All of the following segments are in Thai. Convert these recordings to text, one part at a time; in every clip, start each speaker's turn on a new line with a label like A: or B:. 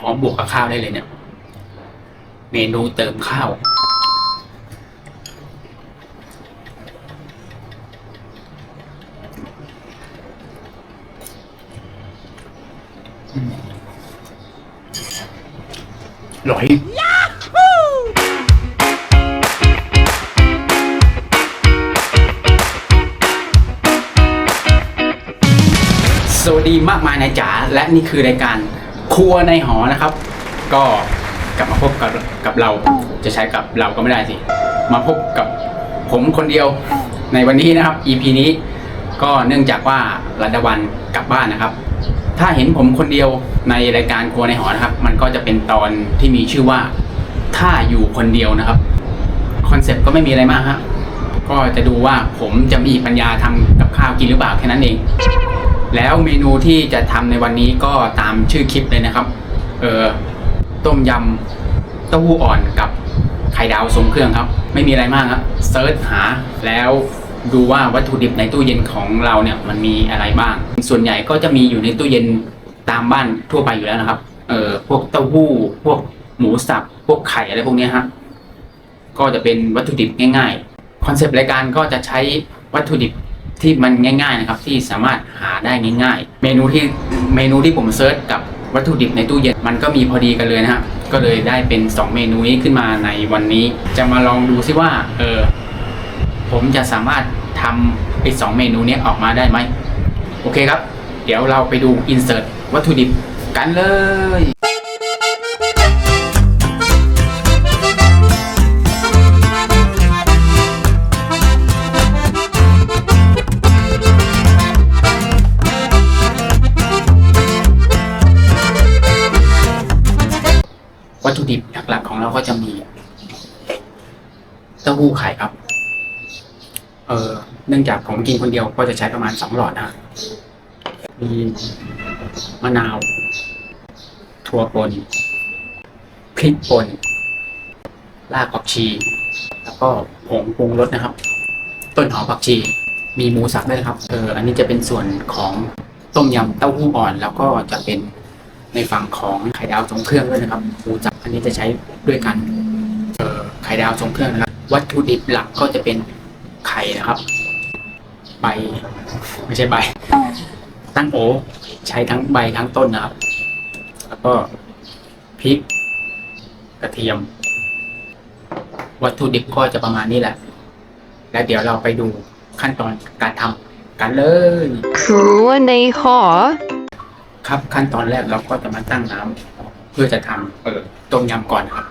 A: หอมบวกกับข้าวได้เลยเนี่ย เมนูเติมข้าวอืมอร่อยสวัสดีมากมายนายจ๋าและนี่คือรายการ ครัวในหอนะครับ ก็กลับมาพบกับกับเราจะใช้กับเราก็ไม่ได้สิ มาพบกับผมคนเดียวในวันนี้นะครับ EP นี้ก็เนื่องจากว่ารัตวันกลับบ้านนะครับ ถ้าเห็นผมคนเดียวในรายการครัวในหอนะครับ มันก็จะเป็นตอนที่มีชื่อว่าถ้าอยู่คนเดียวนะครับคอนเซ็ปต์ก็ไม่มีอะไรมากฮะก็จะดูว่าผมจะมีปัญญาทำกับข้าวกินหรือเปล่าแค่นั้นเอง แล้วเมนูที่จะทำในวันนี้ก็ตามชื่อคลิปเลยนะครับ เออต้มยำเต้าหู้อ่อนกับไข่ดาวทรงเครื่องครับ ไม่มีอะไรมากครับเซิร์ชหาแล้วดูว่าวัตถุดิบในตู้เย็นของเราเนี่ยมันมีอะไรบ้าง ส่วนใหญ่ก็จะมีอยู่ในตู้เย็นตามบ้านทั่วไปอยู่แล้วนะครับ เออพวกเต้าหู้ พวกหมูสับ พวกไข่อะไรพวกนี้ฮะ ก็จะเป็นวัตถุดิบง่าย ๆ คอนเซปต์รายการก็จะใช้วัตถุดิบ ที่มันง่าย ๆนะครับที่สามารถหาได้ง่าย ๆ เมนูที่เมนูที่ผมเซิร์ชกับวัตถุดิบในตู้เย็นมันก็มีพอดีกันเลยนะฮะก็เลยได้เป็น 2 เมนูนี้ขึ้นมาในวันนี้ จะมาลองดูซิว่าเออผมจะสามารถทำไอ้สองเมนูนี้ออกมาได้ไหมโอเคครับ เดี๋ยวเราไปดูอินเสิร์ตวัตถุดิบกันเลย ก็จะมีเต้าหู้ไข่ครับ เออเนื่องจากผมกินคนเดียวก็จะใช้ประมาณสองหลอดนะมีมะนาว ถั่วป่นพริกป่นรากผักชี แล้วก็ผงปรุงรสนะครับ ต้นหอมผักชี มีหมูสับด้วยครับเอออันนี้จะเป็นส่วนของต้มยำเต้าหู้อ่อน แล้วก็จะเป็นในฝั่งของไข่ดาวทรงเครื่องด้วยนะครับหมูจับ อันนี้จะใช้ด้วยกันเอ่อไข่ดาวทรงเครื่องนะครับ วัตถุดิบหลักก็จะเป็นไข่นะครับ ใบ ไม่ใช่ใบ ตั้งโอใช้ทั้งใบทั้งต้นนะครับ แล้วก็พริกกระเทียม วัตถุดิบก็จะประมาณนี้แหละ แล้วเดี๋ยวเราไปดูขั้นตอนการทำกันเลย
B: ครัวในหอ
A: ครับขั้นตอนแรกเราก็จะมาตั้งน้ำเพื่อจะทำเออต้มยำก่อนนะครับ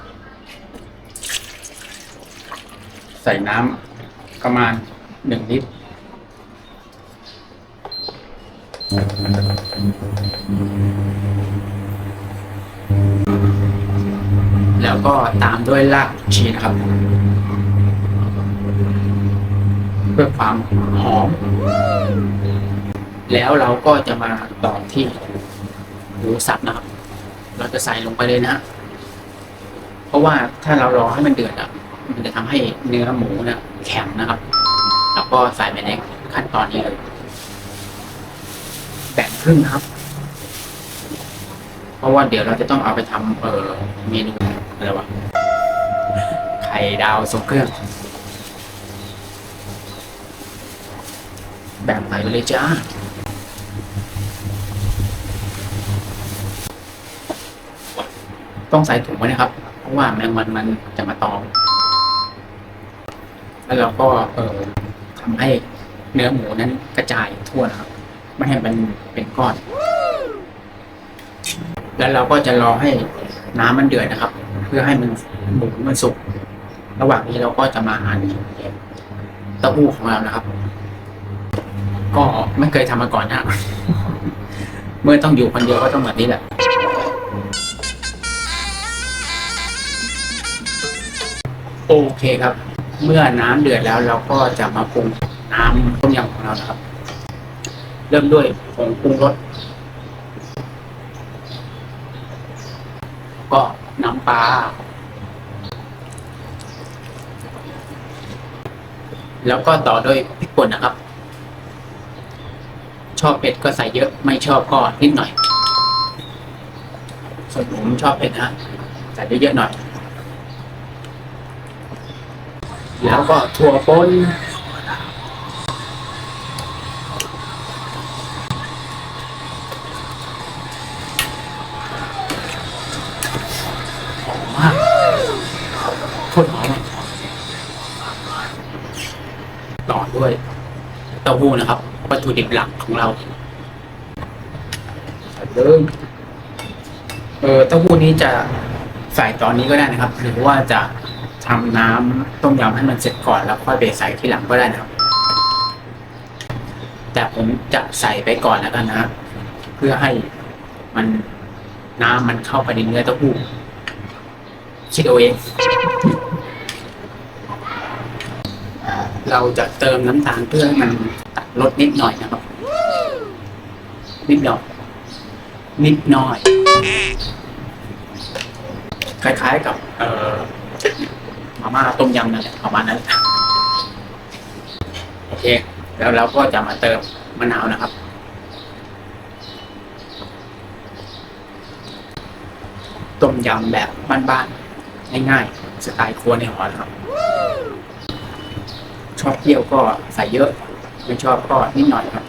A: ใส่น้ำประมาณหนึ่งลิตรแล้วก็ตามด้วยรากผักชีนะครับ เพื่อความหอม แล้วเราก็จะมาต่อที่หมูสับนะครับ เราจะใส่ลงไปเลยนะ เพราะว่าถ้าเรารอให้มันเดือดอะ มันจะทำให้เนื้อหมูเนี่ยแข็งนะครับ แล้วก็ใส่ไปในขั้นตอนนี้เลยแบ่งครึ่งครับ เพราะว่าเดี๋ยวเราจะต้องเอาไปทำเอ่อเมนูอะไรวะ ไข่ดาวทรงเครื่อง แบ่งไปเลยจ้า ต้องใส่ถุงไว้นะครับ เพราะว่าแมงมันมันจะมาตอม แล้วเราก็เอ่อทำให้เนื้อหมูนั้นกระจายทั่วนะครับ ไม่ให้มันเป็นก้อน แล้วเราก็จะรอให้น้ำมันเดือดนะครับ เพื่อให้มันหมูมันสุก ระหว่างนี้เราก็จะมาหั่นเต้าหู้ของเรานะครับ ก็ไม่เคยทำมาก่อนนะ เมื่อต้องอยู่คนเดียวก็ต้องแบบนี้แหละ โอเคครับ เมื่อน้ำเดือดแล้วเราก็จะมาปรุงน้ำต้มยำของเรานะครับ เริ่มด้วยผงปรุงรสก็น้ำปลาแล้วก็ต่อด้วยพริกป่นนะครับ ชอบเผ็ดก็ใส่เยอะไม่ชอบก็นิดหน่อย ส่วนผมชอบเผ็ดนะใส่เยอะๆหน่อย แล้วก็ถั่วป่นหอมมากโคตรหอมต่อด้วยเต้าหู้นะครับ วัตถุดิบหลักของเราใส่เลยเออเต้าหู้นี้จะใส่ตอนนี้ก็ได้นะครับ หรือว่าจะ ทำน้ำต้มยำให้มันเสร็จก่อนแล้วค่อยไปใส่ทีหลังก็ได้นะครับ แต่ผมจะใส่ไปก่อนแล้วกันนะ เพื่อให้มันน้ำมันเข้าไปในเนื้อเต้าหู้คิดเอาเองเราจะเติมน้ำตาลเพื่อให้มันตัดรสนิดหน่อยนะครับ นิดหน่อยนิดหน่อย คล้ายๆกับ เอ่อ มาม่าต้มยำนั่นแหละประมาณนั้นโอเค แล้วเราก็จะมาเติมมะนาวนะครับ ต้มยำแบบบ้านๆง่ายๆสไตล์ครัวในหอนะครับ ชอบเปรี้ยวก็ใส่เยอะไม่ชอบก็นิดหน่อยครับ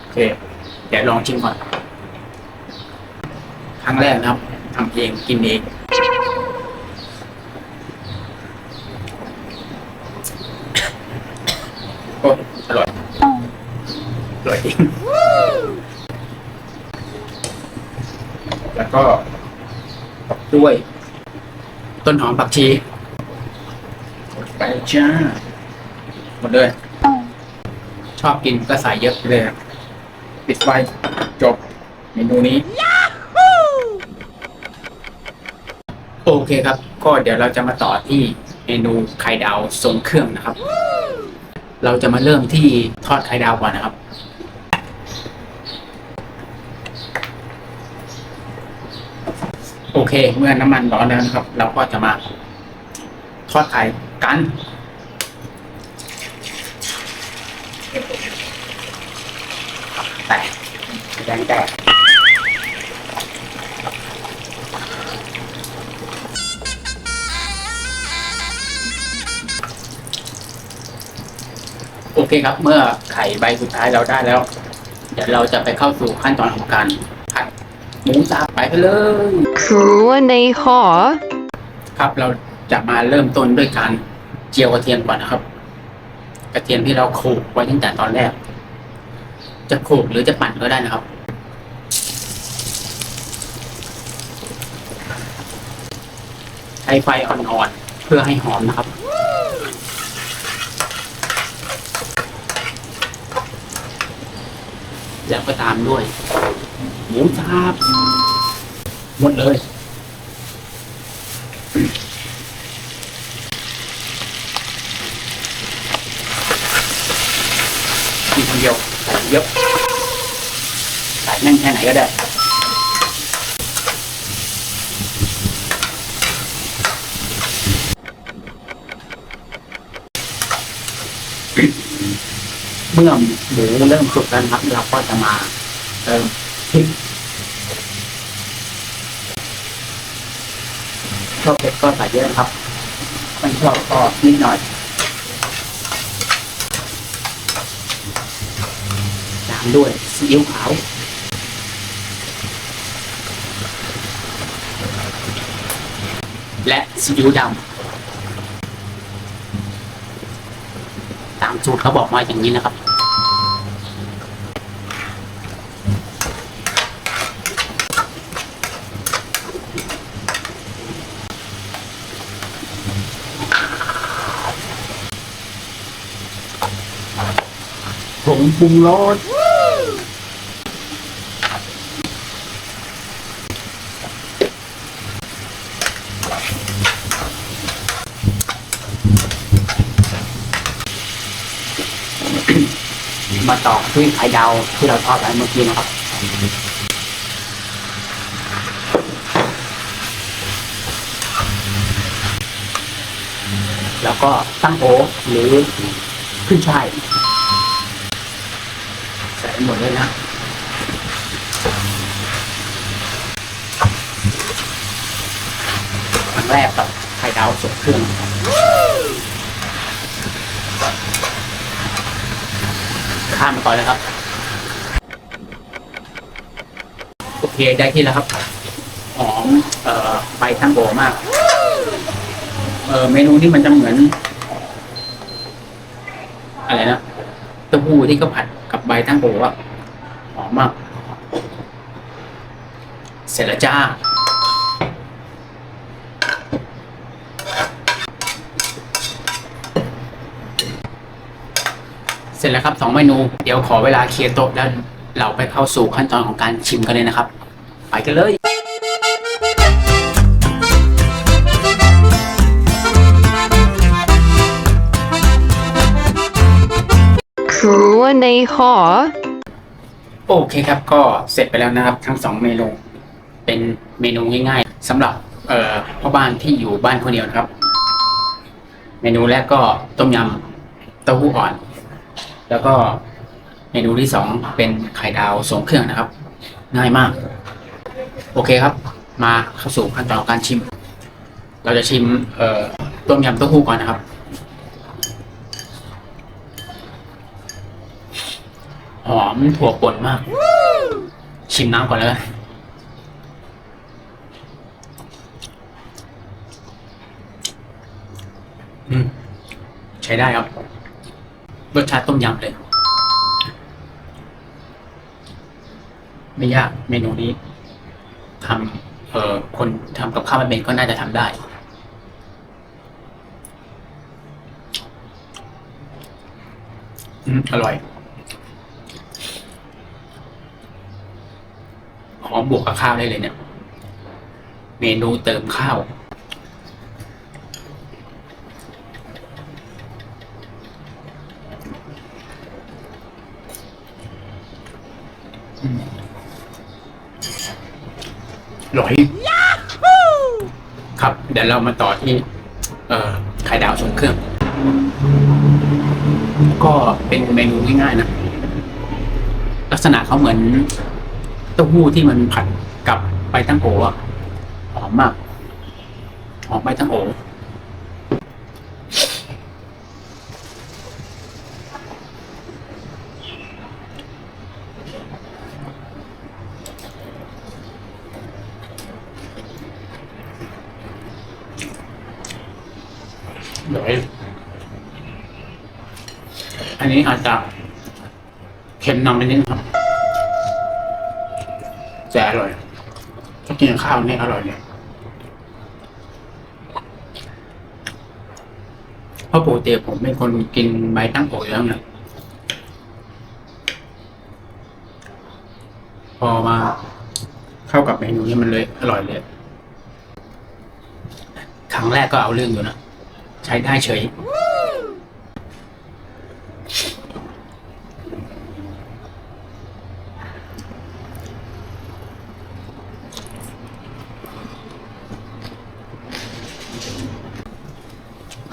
A: โอเคเดี๋ยวลองชิมก่อนครั้งแรกนะครับทำเองกินเอง โอ้ยอร่อย อร่อยจริง แล้วก็ตบด้วย ต้นหอมผักชีไปจ้าหมดเลย ชอบกินก็ใส่เยอะไปเลยครับปิดไฟจบเมนูนี้ โอเคครับ ก็เดี๋ยวเราจะมาต่อที่เมนูไข่ดาวทรงเครื่องนะครับ เราจะมาเริ่มที่ทอดไข่ดาวก่อนนะครับ โอ เค เมื่อน้ำมันร้อนแล้วนะครับ เราก็จะมาทอดไข่กันแตกแดงแตกโอเคครับ เมื่อไข่ใบสุดท้ายเราได้แล้ว เดี๋ยวเราจะไปเข้าสู่ขั้นตอนของการ หมูสับไปกันเลย
B: ครัวในหอ
A: ครับเราจะมาเริ่มต้นด้วยการเจียวกระเทียมก่อนนะครับ กระเทียมที่เราโขลกไว้ตั้งแต่ตอนแรก จะโขลกหรือจะปั่นก็ได้นะครับ ใช้ไฟอ่อนๆเพื่อให้หอมนะครับแล้วก็ตามด้วย หมูสับหมดเลยกินคนเดียวใส่เยอะใส่แน่นแค่ไหนก็ได้เมื่อหมูเริ่มสุกแล้วครับเราก็จะมาเติม ชอบเผ็ดก็ใส่เยอะนะครับไม่ชอบก็นิดหน่อยตามด้วยซีอิ๊วขาวและซีอิ๊วดำตามสูตรเขาบอกมาอย่างนี้นะครับ ปรุงรสมาต่อที่ไข่ดาวที่เราทอดไว้เมื่อกี้นะครับแล้วก็ตั้งโอ๊ตหรือขึ้นช่าย ไปหมดเลยนะครั้งแรกตับไข่ดาวสดเครื่องข้ามไปก่อนเลยครับ โอเคได้ที่แล้วครับหอมเอ่อใบทั้งโบมาก เออเมนูนี้มันจะเหมือน อะไรนะเต้าหู้ที่เขาผัด ใบทั้งโบอะหอมมาก เสร็จแล้วจ้า เสร็จแล้วครับสองเมนู เดี๋ยวขอเวลาเคลียร์โต๊ะแล้วเราไปเข้าสู่ขั้นตอนของการชิมกันเลยนะครับ ไปกันเลย
B: ในหอ
A: โอเคครับก็เสร็จไปแล้วนะครับ ทั้งสองเมนู เป็นเมนูง่าย ๆสำหรับเอ่อพ่อบ้านที่อยู่บ้านคนเดียวนะครับ เมนูแรกก็ต้มยำเต้าหู้อ่อน แล้วก็เมนูที่สองเป็นไข่ดาวทรงเครื่องนะครับ ง่ายมาก โอเคครับ มาเข้าสู่ขั้นตอนการชิม เราจะชิมเอ่อต้มยำเต้าหู้ก่อนนะครับ หอมถั่วป่นมาก ชิมน้ำก่อนเลยใช้ได้ครับ รสชาติต้มยำเลย ไม่ยากเมนูนี้ทำเออคนทำกับข้าวไม่เป็นก็น่าจะทำได้อืมอร่อย หอมบวกกับข้าวได้เลยเนี่ย เมนูเติมข้าวอืมอร่อยครับ เดี๋ยวเรามาต่อที่ เอ่อไข่ดาวทรงเครื่อง ก็เป็นเมนูง่ายๆนะ ลักษณะเขาเหมือน เต้าหู้ที่มันผัดกับใบตั้งโออะหอมมากหอมใบตั้งโอเดี๋ยวอันนี้อาจจะเค็มนำไปนิดนึงครับ แต่อร่อย ถ้ากินข้าวนี่อร่อยเนี่ยเพราะปกติผมเป็นคนกินใบตั้งโอยแล้วเนี่ยพอมาเข้ากับเมนูนี้มันเลยอร่อยเลย ครั้งแรกก็เอาเรื่องอยู่นะ ใช้ได้เฉย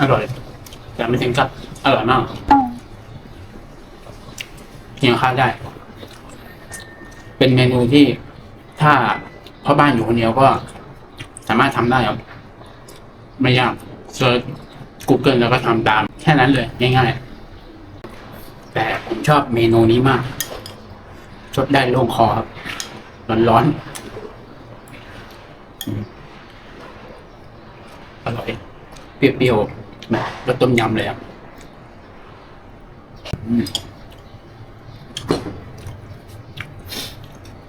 A: อร่อย แต่ไม่ถึงกับอร่อยมากกินกับข้าวได้ เป็นเมนูที่ถ้าพ่อบ้านอยู่คนเดียวก็ สามารถทำได้ครับ ไม่ยากเซิร์ช Google แล้วก็ทำตาม แค่นั้นเลยง่ายๆ แต่ผมชอบเมนูนี้มากชดได้โล่งคอครับ ร้อนๆอืมอร่อย เปรี้ยวๆ แบบรสต้มยำเลยอะ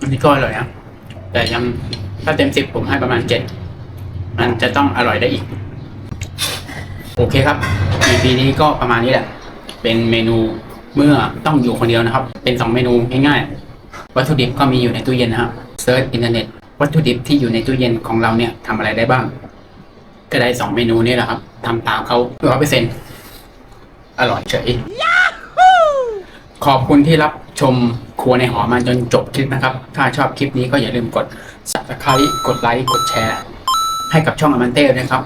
A: อันนี้ก็อร่อยนะแต่ยังถ้าเต็มสิบผมให้ประมาณเจ็ดมันจะต้องอร่อยได้อีก โอเคครับ EP นี้ก็ประมาณนี้แหละ เป็นเมนูเมื่อต้องอยู่คนเดียวนะครับ เป็นสองเมนูง่ายๆวัตถุดิบก็มีอยู่ในตู้เย็นนะครับเซิร์ชอินเทอร์เน็ตวัตถุดิบที่อยู่ในตู้เย็นของเราเนี่ยทำอะไรได้บ้าง ก็ได้สองเมนูนี่แหละครับทำตามเขาร้อยเปอร์เซ็นต์อร่อยเฉย ขอบคุณที่รับชมครัวในหอมาจนจบคลิปนะครับ ถ้าชอบคลิปนี้ก็อย่าลืมกด subscribe กดไลค์กดแชร์ ให้กับช่องอมันเต้ด้วยครับ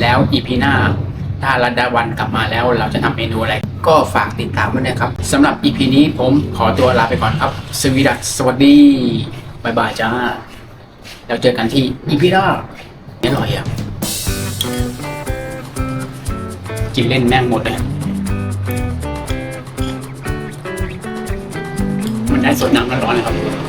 A: แล้วอีพีหน้า ถ้ารัดดาวันกลับมาแล้วเราจะทำเมนูอะไร ก็ฝากติดตามด้วยนะครับสำหรับอีพีนี้ผมขอตัวลาไปก่อนครับ สวีดัสสวัสดีบายบายจ้าแล้วเจอกันที่อีพีหน้าอร่อยอะ กินเล่นแม่งหมดเลย มันได้สดน้ำร้อนๆนะครับ